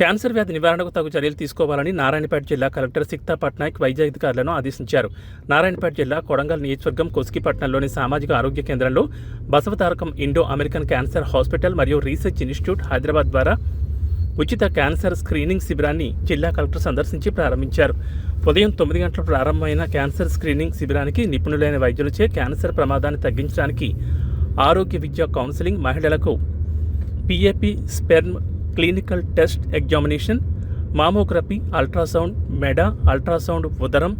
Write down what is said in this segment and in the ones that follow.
Cancer వ్యాధి నివారణకు తగు చర్యలు తీసుకోవాలని నారాయణపేట జిల్లా కలెక్టర్ సిక్తా పట్నాయక్ వైద్య అధికారులను ఆదేశించారు. నారాయణపేట జిల్లా కొడంగల్ నియోజకవర్గం కొస్కిపట్నంలోని సామాజిక ఆరోగ్య కేంద్రంలో Basavatarakam Indo American cancer hospital మరియు రీసెర్చ్ ఇన్స్టిట్యూట్ హైదరాబాద్ ద్వారా ఉచిత క్యాన్సర్ స్క్రీనింగ్ శిబిరాన్ని జిల్లా కలెక్టర్ సందర్శించి ప్రారంభించారు. ఉదయం తొమ్మిది గంటల ప్రారంభమైన క్యాన్సర్ స్క్రీనింగ్ శిబిరానికి నిపుణులైన వైద్యులచే క్యాన్సర్ ప్రమాదాన్ని తగ్గించడానికి ఆరోగ్య విద్య కౌన్సిలింగ్ మహిళలకు PAP smear clinical test examination mammography ultrasound మెడ ultrasound ఉదరం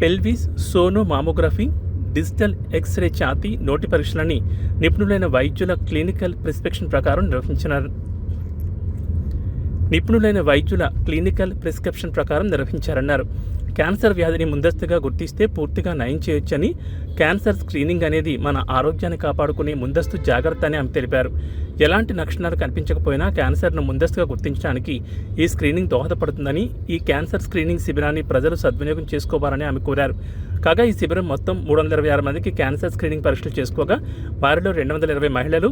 pelvis sono mammography digital X ray ఛాతీ నోటి పరీక్షలని నిపుణులైన వైద్యుల క్లినికల్ ప్రిస్క్రిప్షన్ ప్రకారం నిర్వహించినారు. నిపుణులైన వైద్యుల క్లినికల్ ప్రిస్క్రిప్షన్ ప్రకారం నిర్వహించారన్నారు. క్యాన్సర్ వ్యాధిని ముందస్తుగా గుర్తిస్తే పూర్తిగా నయం చేయొచ్చని క్యాన్సర్ స్క్రీనింగ్ అనేది మన ఆరోగ్యాన్ని కాపాడుకునే ముందస్తు జాగ్రత్త అని ఆమె తెలిపారు. ఎలాంటి లక్షణాలు కనిపించకపోయినా క్యాన్సర్ను ముందస్తుగా గుర్తించడానికి ఈ స్క్రీనింగ్ దోహదపడుతుందని ఈ క్యాన్సర్ స్క్రీనింగ్ శిబిరాన్ని ప్రజలు సద్వినియోగం చేసుకోవాలని ఆమె కోరారు. కాగా ఈ శిబిరం మొత్తం మూడు వందల ఇరవై ఆరు మందికి క్యాన్సర్ స్క్రీనింగ్ పరీక్షలు చేసుకోగా వారిలో రెండు వందల ఇరవై మహిళలు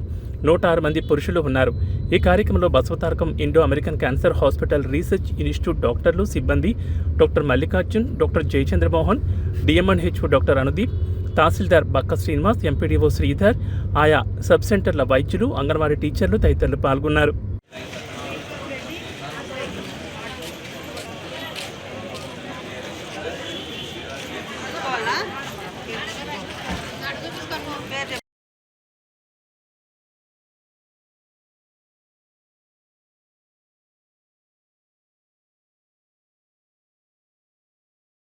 నూట ఆరు మంది పురుషులు ఉన్నారు. ఈ కార్యక్రమంలో Basavatarakam Indo American cancer hospital research institute డాక్టర్లు సిబ్బంది doctor Mallikarjun doctor Jayachandramohan DMHO doctor Anudeep tahsildar Bakka Srinivas MPDO Sridhar ఆయా సబ్ సెంటర్ల వైద్యులు అంగన్వాడీ టీచర్లు తదితరులు పాల్గొన్నారు.